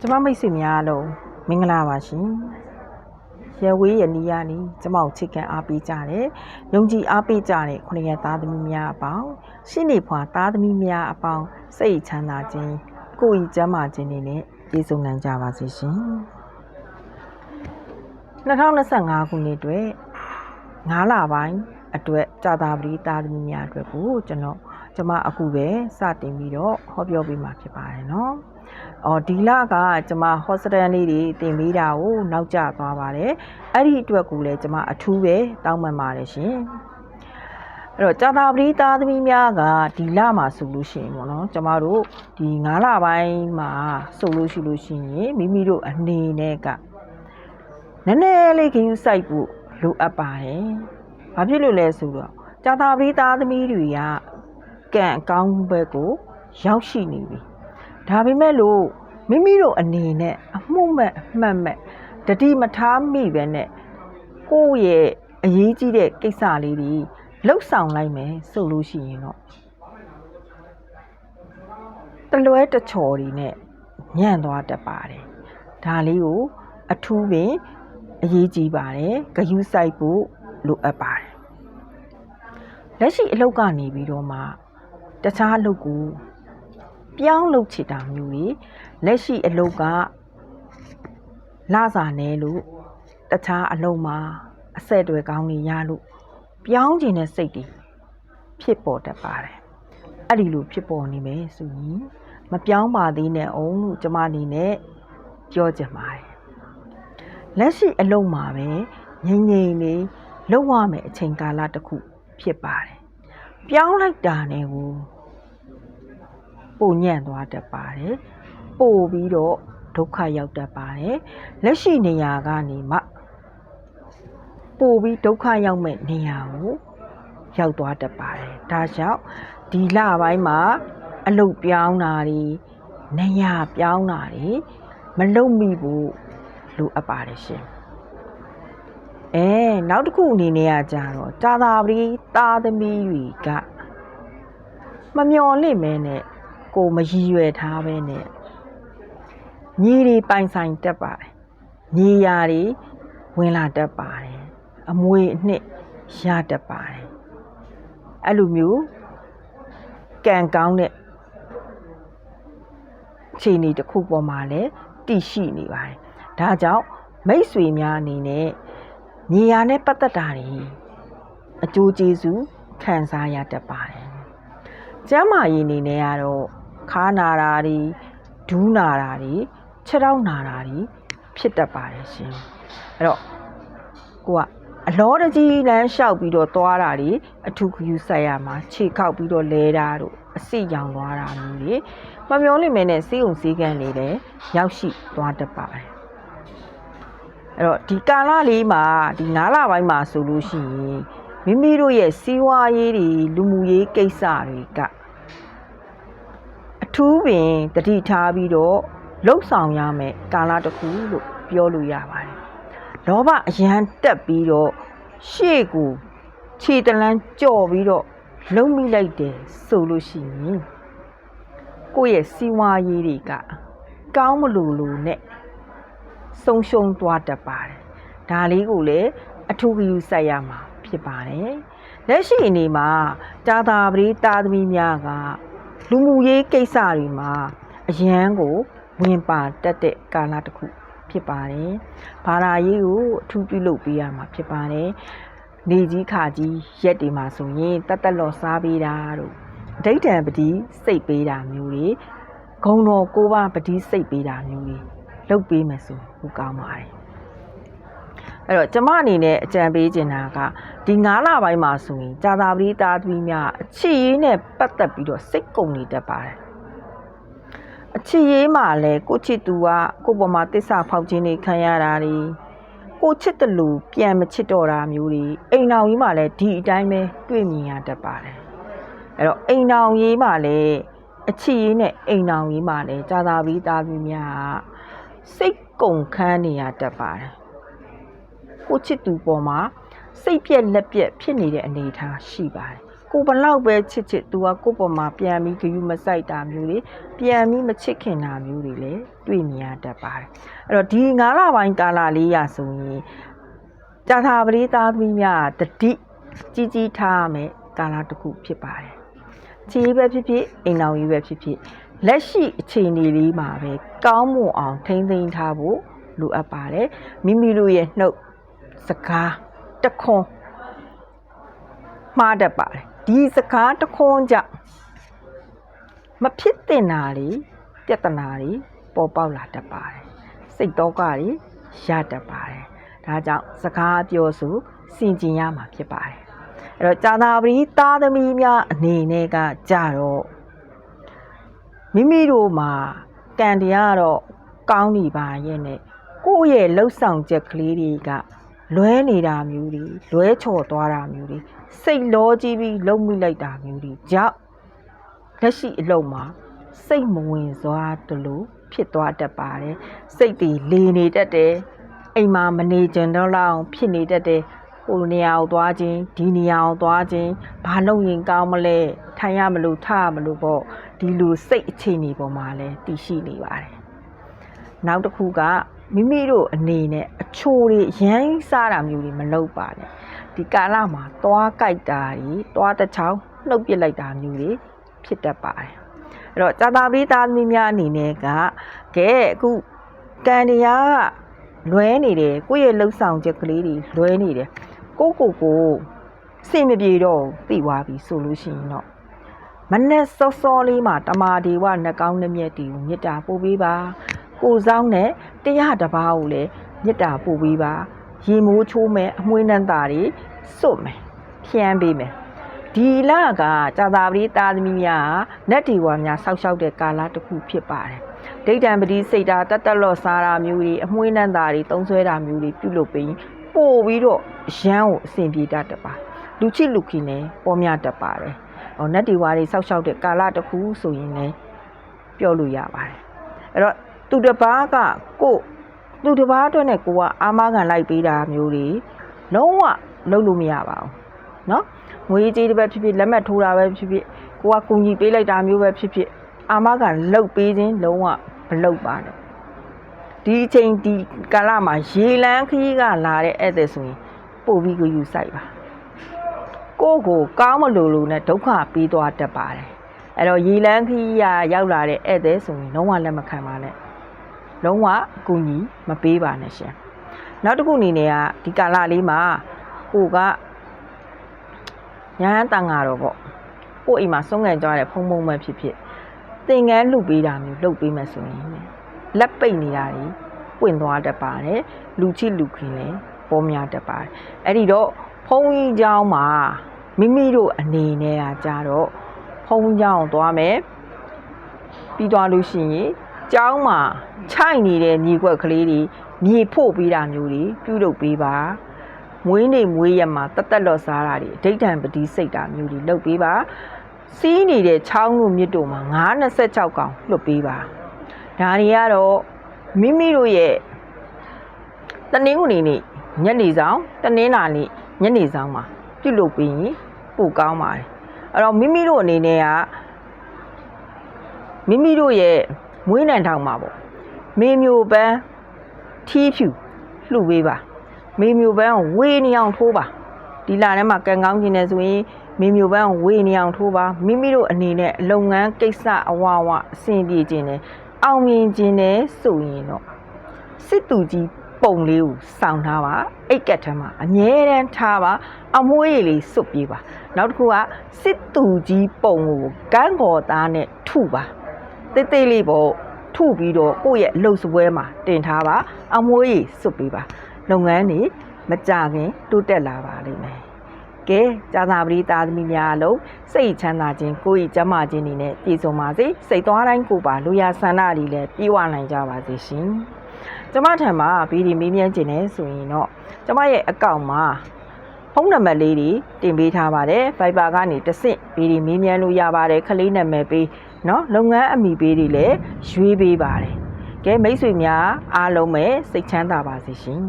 ကျမမိတ်ဆွေများအားလုံးမင်္ဂလာပါရှင်။ရဝေးရနီးရနီးကျမကိုချစ်ခင်အားပေးကြတဲ့ယုံကြည်အားပေးကြတဲ့ခရိယသားသမီးများအပေါင်းရှင်းနေဖွာသားသမီးများအပေါင်းစိတ်ချမ်းသာခြင်းကိုယ်ဤကျမ်းမာခြင်းတွေနဲ့ပြည့်စုံနိုင်ကြပါစေရှင်။2025ခုနှစ်အတွက်9လပိုင်းအတွက်ကြာတာပရိသားသမီးများအတွက်ကိုကျွန်တော်ကျမအခုပဲစတင်ပြီးတော့ဟောပြောပေးမှာဖြစ်ပါတယ်နော်။ အော်ဒီလကကျမ hospital လေးတွေတင်ပေးတာကိုနောက်ကျသွားပါတယ်အဲ့ဒီအတွက်ကိုလည်းကျမအထူးပဲတောင်းပန်ပါတယ်ရှင်အဲ့တော့ကြာတာပတိသားသမီးများကဒီလမှာဆိုလို့ရှိရင်ပေါ့နော်ကျမတို့ဒီ9လပိုင်းမှာဆိုလို့ရှိလို့ရှိရင်မိမိတို့အနေနဲ့ကနည်းနည်းလေးခင်းစိုက်ဖို့လိုအပ်ပါတယ်။ဘာဖြစ်လို့လဲဆိုတော့ကြာတာပရိသားသမီးတွေကကံအကောင်းဘက်ကို ရောက်ရှိနေပြီ။ ဒါပေမဲ့လို့မိမိတို့အနေနဲ့အမှုမဲ့အမှတ်မဲ့တတိမထားမိပဲနဲ့ကိုယ့်ရဲ့အရေးကြီးတဲ့ကိစ္စလေးတွေလှုပ်ဆောင်လိုက်မယ်ဆိုလို့ရှိရင်တော့တလွဲတချော်တွေနဲ့ညံ့သွားတတ်ပါတယ်။ဒါလေးကိုအထူးပင်အရေးကြီးပါတယ်ဂယုစိုက်ဖို့လိုအပ်ပါတယ်လက်ရှိအလုပ်ကနေပြီးတော့မှတခြားအလုပ်ကို ပြောင်းလုပ်ချစ်တာမျိုးတွေလက်ရှိအလုပ်ကလာစာနေလို့တခြားအလုပ်မှာအဆက်အသွယ်ကောင်းနေရလို့ပြောင်းကျင်တဲ့စိတ်တွေဖြစ်ပေါ်တတ်ပါတယ်အဲ့ဒီလိုဖြစ်ပေါ်နေမယ်ဆိုရင်မပြောင်းပါသေးနဲ့အောင်လို့ကျမအနေနဲ့ပြောချင်ပါတယ်လက်ရှိအလုံးမှာပဲငြိမ်ငြိမ်လေးလုံရမယ်အချိန်ကာလတစ်ခုဖြစ်ပါတယ်။ပြောင်းလိုက်တာနဲ့ကို ပုံညံ့သွားတတ်ပါတယ်။ပို့ပြီးတော့ဒုက္ခရောက်တတ်ပါတယ်။လက်ရှိနေရာကနေမှပို့ပြီးဒုက္ခရောက်မဲ့နေရာကိုရောက်သွားတတ်ပါတယ်။ဒါကြောင့်ဒီလပိုင်းမှာအလုတ်ပြောင်းတာတွေနေရာပြောင်းတာတွေမလုံမိဘူးလိုအပ်ပါတယ်ရှင်အဲနောက်တစ်ခုအနေနဲ့ကကြတော့တာသာပတိသားသမီးတွေကမမျော်လင့်မဲနဲ့ ကိုမရည်ရွယ်ထားပဲနဲ့ညီတွေပိုင်ဆိုင်တက်ပါတယ်ညီယာတွေဝင်လာတတ်ပါတယ်အမွေအနှစ်ရတတ်ပါတယ်အဲ့လိုမျိုးကံကောင်းတဲ့ခြေအနေတစ်ခုပေါ်မှာလည်းတည်ရှိနေပါတယ်ဒါကြောင့်မိတ်ဆွေများအနေနဲ့ညီယာနဲ့ပတ်သက်တာတွေအကျိုးကျေးဇူးခံစားရတတ်ပါတယ်။ကျမ်းမာရေးအနေနဲ့ကတော့ ခါနာတာတွေဒူးနာတာတွေခြေထောက်နာတာတွေဖြစ်တတ်ပါတယ်ရှင်။အဲ့တော့ကိုကအလောတကြီးလမ်းလျှောက်ပြီးတော့သွားတာတွေအထူးခယူဆက်ရမှာခြေခောက်ပြီးတော့လဲတာတို့အစိရောင်သွားတာမျိုးတွေမမျောလိမ့်မယ်နဲ့စေးုံစေးကန်းနေတယ်ရောက်ရှိသွားတတ်ပါတယ်အဲ့တော့ဒီကာလလေးမှာဒီ9လပိုင်းမှာဆိုလို့ရှိရင်မိမိတို့ရဲ့စီးပွားရေးတွေလူမှုရေးကိစ္စတွေကအ ထူးပင်တတိထားပြီးတော့လှုပ်ဆောင်ရမယ်ကာလတစ်ခုလို့ပြောလို့ရပါတယ်။လောဘအရန်တက်ပြီးတော့ရှေ့ကိုခြေတလန်းကြော်ပြီးတော့လုံမိလိုက်တယ်ဆိုလို့ရှိရင်ကိုယ့်ရဲ့စီးပွားရေးတွေကကောင်းမလို့လို့နဲ့ဆုံးရှုံးသွားတတ်ပါတယ်။ဒါလေးကိုလည်းအထူးဂရုစိုက်ရမှာဖြစ်ပါတယ်။လက်ရှိအနေမှာတာတာပရိတာသမီးများက လူမှုရေးကိစ္စတွေမှာအရန်ကိုဝင်ပါတက်တဲ့ကာလတစ်ခုဖြစ်ပါတယ်။ဘာသာရေးကိုအထူးပြုလုပ်ပေးရမှာဖြစ်ပါတယ်။နေကြီးခါကြီးရက်တွေမှာဆိုရင်တတ်တက်လော်စားပေးတာတို့အဋိဌံပတိစိတ်ပေးတာမျိုးတွေဂုံတော်ကိုပါပတိစိတ်ပေးတာမျိုးတွေလုပ်ပေးမယ်ဆိုဟုတ်ကောင်းပါတယ် အဲ့တော့ကျမအနေနဲ့အကြံပေးချင်တာကဒီ9လပိုင်းမှာဆိုရင်ကြာသာပတိသားသမီးများအချစ်ရေးနဲ့ပတ်သက်ပြီးတော့စိတ်ကုန်နေတတ်ပါတယ်အချစ်ရေးမှာလည်းကိုချစ်သူကကိုပေါ်မှာတစ္ဆာဖောက်ခြင်းတွေခံရတာတွေကိုချစ်တယ်လို့ပြန်မချစ်တော့တာမျိုးတွေအိမ်အောင်ကြီးမှာလည်းဒီအတိုင်းပဲတွေ့မြင်ရတတ်ပါတယ်အဲ့တော့အိမ်အောင်ကြီးမှာလည်းအချစ်ရေးနဲ့အိမ်အောင်ကြီးမှာလည်းကြာသာပတိသားသမီးများစိတ်ကုန်ခန်းနေရတတ်ပါတယ် ကိုချစ်သူပေါ်မှာစိတ်ပြက်လက်ပြက်ဖြစ်နေတဲ့အနေအထားရှိပါတယ်ကိုဘလောက်ပဲချစ်ချစ် तू ကကိုယ့်ပေါ်မှာပြန်ပြီးဂယုမဆိုင်တာမျိုးတွေပြန်ပြီးမချစ်ခင်တာမျိုးတွေလည်းတွေ့မြင်ရတတ်ပါတယ်အဲ့တော့ဒီ9လပိုင်းကာလလေးရဆိုရင်ကြာသာပရိသားသမီးများတတိကြီးကြီးထားရမယ်ကာလတစ်ခုဖြစ်ပါတယ်ခြေပဲဖြစ်ဖြစ်အိမ်တော်ကြီးပဲဖြစ်ဖြစ်လက်ရှိအခြေအနေလေးမှာပဲကောင်းမွန်အောင်ထိမ့်သိမ်းထားဖို့လိုအပ်ပါတယ်မိမိတို့ရဲ့နှုတ် စကားတခွန်းမှားတတ်ပါတယ်ဒီစကားတခွန်းကြောင့်မဖြစ်တင်တာတွေပြဿနာတွေပေါ်ပေါက်လာတတ်ပါတယ်စိတ်တော့ကတွေရတတ်ပါတယ်ဒါကြောင့်စကားပြောဆိုစင်ကျင်ရမှာဖြစ်ပါတယ်အဲ့တော့ဇာတာပတိသားသမီးများအနေနဲ့ကကြတော့မိမိတို့မှာကံတရားတော့ကောင်းနေပါရဲ့နဲ့ကိုယ့်ရဲ့လှုပ်ဆောင်ချက်ကလေးတွေက လွဲနေတာမျိုးတွေလွဲချော်သွားတာမျိုးတွေစိတ်လောကြီးပြီးလုံမိလိုက်တာမျိုးတွေကြောင့်လက်ရှိအလုံးမှာစိတ်မဝင်စွာတလို့ဖြစ်သွားတတ်ပါတယ်စိတ်တွေလေနေတတ်တယ်အိမ်မှာမနေကြတော့လောက်ဖြစ်နေတတ်တယ်ဟိုနေရာကိုသွားခြင်းဒီနေရာကိုသွားခြင်းဘာလုပ်ရင်ကောင်းမလဲထိုင်ရမလို့ထရမလို့ပေါ့ဒီလိုစိတ်အခြေအနေပေါ်မှာလဲတည်ရှိနေပါတယ်နောက်တစ်ခုက မိမိတို့အနေနဲ့အချိုတွေရမ်းစားတာမျိုးတွေမလုပ်ပါနဲ့ဒီကာလမှာသွားကြိုက်တာတွေသွားတစ်ချောင်းနှုတ်ပစ်လိုက်တာမျိုးတွေဖြစ်တတ်ပါတယ်အဲ့တော့ဇာတာပရိသားသမီးများအနေနဲ့ကကဲအခုကံတရားကလွဲနေတယ်ကိုယ့်ရဲ့လှုပ်ဆောင်ချက်ကလေးတွေလွဲနေတယ်ကိုကိုကိုစင်မပြေတော့သိသွားပြီဆိုလို့ရှိရင်တော့မနဲ့စောစောလေးမှာတမာဒီဝနှကောင်းနှမျက်တီကိုမေတ္တာပို့ပေးပါကိုဆောင်နဲ့ တရားတစ်ပါးကိုလည်းမေတ္တာပို့ပေးပါရေမိုးချိုးမယ်အမွှေးနှံတာတွေစွတ်မယ်ဖြန်းပေးမယ်ဒီလကကြာသာပတိသားသမီးများနတ်ဒီဝါများဆောက်ရှောက်တဲ့ကာလတစ်ခုဖြစ်ပါတယ်ဒိဋ္ဌံပတိစိတ်ဓာတ်တက်တက်လော့စားတာမျိုးတွေအမွှေးနှံတာတွေသုံးဆွဲတာမျိုးတွေပြုလုပ်ပြီးပို့ပြီးတော့ရမ်းကိုအဆင်ပြေတတ်တပါလူချစ်လူခင်နဲ့ပေါ်များတတ်ပါတယ်ဟောနတ်ဒီဝါတွေဆောက်ရှောက်တဲ့ကာလတစ်ခုဆိုရင်လည်းပြောလို့ရပါတယ်အဲ့တော့ သူတစ်ပါးကကို့သူတစ်ပါးအတွက်နဲ့ကိုကအာမခံလိုက်ပေးတာမျိုးတွေလုံးဝလုပ်လို့မရပါဘူးเนาะငွေကြေးတစ်ပဲဖြစ်ဖြစ်လက်မှတ်ထိုးတာပဲဖြစ်ဖြစ်ကိုကကူညီပေးလိုက်တာမျိုးပဲဖြစ်ဖြစ်အာမခံလုတ်ပေးခြင်းလုံးဝမလုပ်ပါနဲ့ဒီအချိန်ဒီကာလမှာရေလန်းခကြီးကလာတဲ့ဧည့်သည်ဆိုရင်ပို့ပြီးကိုယူဆိုင်ပါကိုယ့်ကိုကောင်းမလို့လို့နဲ့ဒုက္ခပေးသွားတတ်ပါတယ်အဲ့တော့ရေလန်းခကြီးကရောက်လာတဲ့ဧည့်သည်ဆိုရင်လုံးဝလက်မခံပါနဲ့ လုံးဝအကူညီမပေးပါနဲ့ရှင်နောက်တစ်ခုအနေနဲ့ကဒီကာလလေးမှာကိုကညာဟန်တန်ဃာတော့ပေါ့ကိုအိမ်မှာဆုံးခံကြရတဲ့ဖုံဖုံပဲဖြစ်ဖြစ်သင်္ကန်းလှုပ်ပေးတာမျိုးလှုပ်ပေးမယ်ဆိုရင်လက်ပိတ်နေတာတွေပွင့်သွားတတ်ပါတယ်လူချစ်လူခင်လည်းပေါ်များတတ်ပါတယ်အဲ့ဒီတော့ဖုံကြီးเจ้าမှာမိမိတို့အနေနဲ့ကကြတော့ဖုံးเจ้าသွားမယ်ပြီးသွားလို့ရှိရင် ကျောင်းမှာခြိုက်နေတဲ့မြေကွက်ကလေးတွေမြေဖို့ပေးတာမျိုးတွေပြုလုပ်ပေးပါမွေးနေမွေးရမှာတသက်လော့စားတာတွေအဋိဌံပတိစိတ်တာမျိုးတွေလုပ်ပေးပါစီးနေတဲ့ချောင်းတို့မြစ်တို့မှာ926កောင်လွတ်ပေးပါဒါတွေကတော့မိမိတို့ရဲ့တနင်္ဂနွေနေ့ညနေဆောင်တနင်္လာနေ့ညနေဆောင်မှာပြုလုပ်ပြီးရင်ပိုကောင်းပါတယ်အဲ့တော့မိမိတို့အနေနဲ့ကမိမိတို့ရဲ့ မွေးနံထောင်မှာပေါ့မေမျိုးပန်းထီးဖြူလှူပေးပါမေမျိုးပန်းကိုဝေးနေအောင်ထိုးပါဒီလာထဲမှာကန်ကောင်းခြင်းနဲ့ဆိုရင်မေမျိုးပန်းကိုဝေးနေအောင်ထိုးပါမိမိတို့အနေနဲ့လုပ်ငန်းကိစ္စအဝဝအဆင်ပြေခြင်းနဲ့အောင်မြင်ခြင်းနဲ့ဆိုရင်တော့စစ်တူကြီးပုံလေးကိုစောင်းထားပါအိတ်ကက်ထဲမှာအမြဲတမ်းထားပါအမွှေးလေးစွတ်ပြေးပါနောက်တစ်ခုကစစ်တူကြီးပုံကိုကန်းကော်သားနဲ့ထုပါ တိတ်တိတ်လေးပေါ့ထုပြီးတော့ကိုယ့်ရဲ့လှုပ်စပွဲမှာတင်ထားပါအမွှေးစွတ်ပေးပါလုပ်ငန်းတွေမကြခင်တိုးတက်လာပါလိမ့်မယ်ကဲကြာသာပရိသားသမီးများအလုံးစိတ်ချမ်းသာခြင်းကိုယ်ဤကျန်းမာခြင်းတွေနဲ့ပြည့်စုံပါစေစိတ်သွားတိုင်းကိုပါလူရဆန္ဒတွေလည်းပြည့်ဝနိုင်ကြပါစေရှင်ကျမထံမှာဗီဒီမေးမြန်းခြင်းနဲ့ဆိုရင်တော့ကျမရဲ့အကောင့်မှာဖုန်းနံပါတ်လေးတွေတင်ပေးထားပါတယ် Viber ကနေတဆင့်ဗီဒီမေးမြန်းလို့ရပါတယ်ခလေးနံပါတ်ပေး09 နော်လုပ်ငန်းအမိပေးတွေလည်းရွေးပေးပါတယ်ကဲမိတ်ဆွေများအားလုံးပဲစိတ်ချမ်းသာပါစေရှင်